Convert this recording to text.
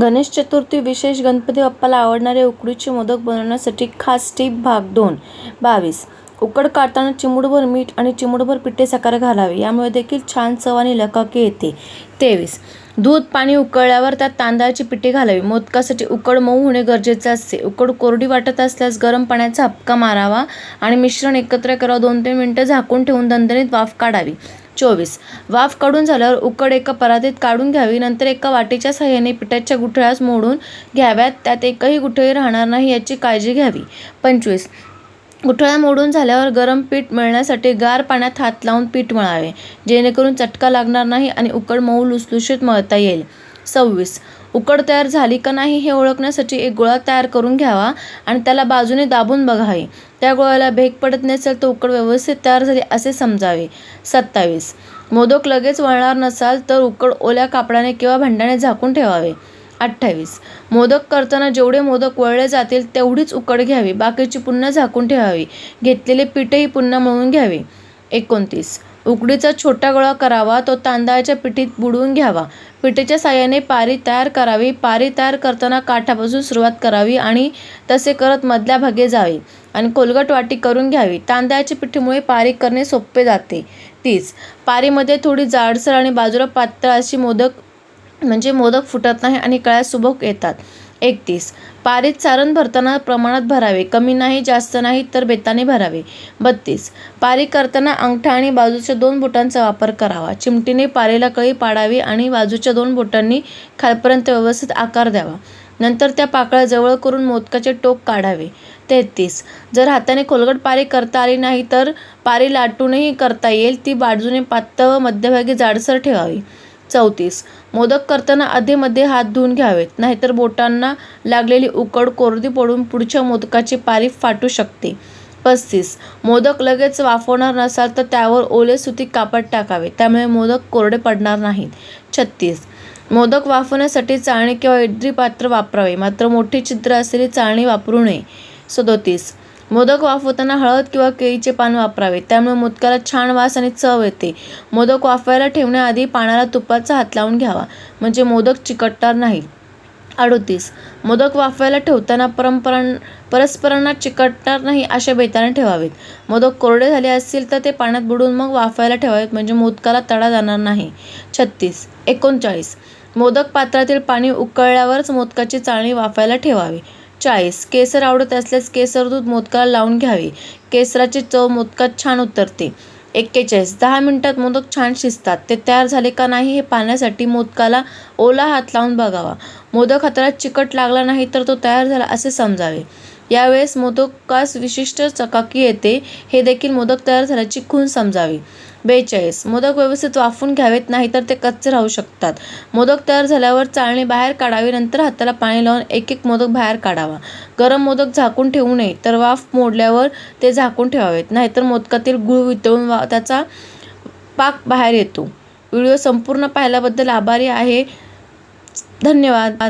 गणेश चतुर्थी विशेष गणपती बाप्पाला आवडणारे उकडीचे मोदक बनवण्यासाठी खास टीप भाग दोन. बावीस. उकड काढताना चिमुडभर मीठ आणि चिमुडभर पिठे साखर घालावे. यामुळे देखील छान चव आणि लकाकी येते. तेवीस. दूध पाणी उकळल्यावर त्यात तांदळाची पिठे घालावी. मोदकासाठी उकड मऊ होणे गरजेचे असते. उकड कोरडी वाटत असल्यास गरम पाण्याचा हपका मारावा आणि मिश्रण एकत्र करावं. दोन तीन मिनटं झाकून ठेवून दणदणीत वाफ काढावी. चोवीस. वाफ काढून झाल्यावर उकड एका परातीत काढून घ्यावी. नंतर एका वाटीच्या सहाय्याने पिठाच्या गुठळ्यास मोडून घ्याव्यात. त्यात एकही गुठळी राहणार नाही याची काळजी घ्यावी. पंचवीस. गुठळ्या मोडून झाल्यावर गरम पीठ मळण्यासाठी गार पाण्यात हात लावून पीठ मळावे. जेणेकरून चटका लागणार नाही आणि उकड मऊ लुसलुशीत मळता येईल. सव्वीस. उकड तयार झाली का नाही हे ओळखण्यासाठी एक गोळा तयार करून घ्यावा आणि त्याला बाजूने दाबून बघावे. त्या गोळ्याला भेग पडत नसेल तर उकड व्यवस्थित तयार झाली असे समजावे. सत्तावीस. मोदक लगेच वळणार नसाल तर उकड ओल्या कापडाने किंवा भांड्याने झाकून ठेवावे. अठ्ठावीस. मोदक करताना जेवढे मोदक वळले जातील तेवढीच उकड घ्यावी. बाकीची पुन्हा झाकून ठेवावी. घेतलेले पीठही पुन्हा मळून घ्यावे. एकोणतीस. उकडीचा छोटा गोळा करावा तो तांदळाच्या पिठीत बुडवून घ्यावा. पिठीच्या साह्याने पारी तयार करावी. पारी तयार करताना काठापासून सुरुवात करावी आणि तसे करत मधल्या भागे जावे आणि कोलगट वाटी करून घ्यावी. तांदळाच्या पिठीमुळे पारी करणे सोपे जाते. तीस पारीमध्ये थोडी जाडसर आणि बाजूला पातळ अशी मोदक म्हणजे मोदक फुटत नाही आणि कळ्या सुबक येतात. एकतीस. पारीत सारण भरताना प्रमाणात भरावे. कमी नाही जास्त नाही तर बेताने भरावे. बत्तीस. पारी करताना अंगठा आणि बाजूच्या दोन बोटांचा वापर करावा. चिमटीने पारीला कळी पाडावी आणि बाजूच्या दोन बोटांनी खालपर्यंत व्यवस्थित आकार द्यावा. नंतर त्या पाकळ्या जवळ करून मोदकाचे टोक काढावे. तेहतीस. जर हाताने खोलगट पारी करता आली नाही तर पारी लाटूनही करता येईल. ती बाजूने पातळ व मध्यभागी जाडसर ठेवावी. चौतीस. मोदक करताना अधेमध्ये हात धुवून घ्यावेत नाहीतर बोटांना लागलेली उकड कोरडी पडून पुढच्या मोदकाची पारी फाटू शकते. पस्तीस. मोदक लगेच वाफवणार नसाल तर त्यावर ओले सुती कापड टाकावे त्यामुळे मोदक कोरडे पडणार नाहीत. छत्तीस. मोदक वाफवण्यासाठी चाळणी किंवा इडली पात्र वापरावे मात्र मोठी छिद्र असलेली चाळणी वापरू नये. सदोतीस. मोदक वाफवताना हळद किंवा केळीचे पान वापरावे. त्यामुळे मोदकाला छान वास आणि चव येते. मोदक वाफवायला ठेवण्याआधी पाण्याला तुपाचा हात लावून घ्यावा. म्हणजे मोदक चिकटणार नाही. अडोतीस. मोदक वाफवायला ठेवताना परंपरां परस्परांना चिकटणार नाही अशा बेताने ठेवावेत. मोदक कोरडे झाले असतील तर ते पाण्यात बुडून मग वाफवायला ठेवावेत. म्हणजे मोदकाला तडा जाणार नाही. छत्तीस. एकोणचाळीस. मोदक पात्रातील पाणी उकळल्यावरच मोदकाची चाळणी वाफायला ठेवावी. चाळीस. केसर आवडत असल्यास केसर दूध मोदकाला लावून घ्यावे. केसराची चव मोदकात छान उतरते. एक्केचाळीस. दहा मिनिटात मोदक छान शिजतात. ते तयार झाले का नाही हे पाहण्यासाठी मोदकाला ओला हात लावून बघावा. मोदक हाताला चिकट लागला नाही तर तो तयार झाला असे समजावे. यावेळेस मोदकास विशिष्ट चकाकी येते हे देखील मोदक तयार झाल्याची खूण समजावी. बेचाळीस. मोदक व्यवस्थित वाफून घ्यावेत नाही तर ते कच्चे राहू शकतात. मोदक तयार झाल्यावर चाळणी बाहेर काढावी नंतर हाताला पाणी लावून एक एक मोदक बाहेर काढावा. गरम मोदक झाकून ठेवू नये तर वाफ मोडल्यावर ते झाकून ठेवावेत नाहीतर मोदकातील गुळ वितळून वा त्याचा पाक बाहेर येतो. व्हिडिओ संपूर्ण पाहिल्याबद्दल आभारी आहे. धन्यवाद.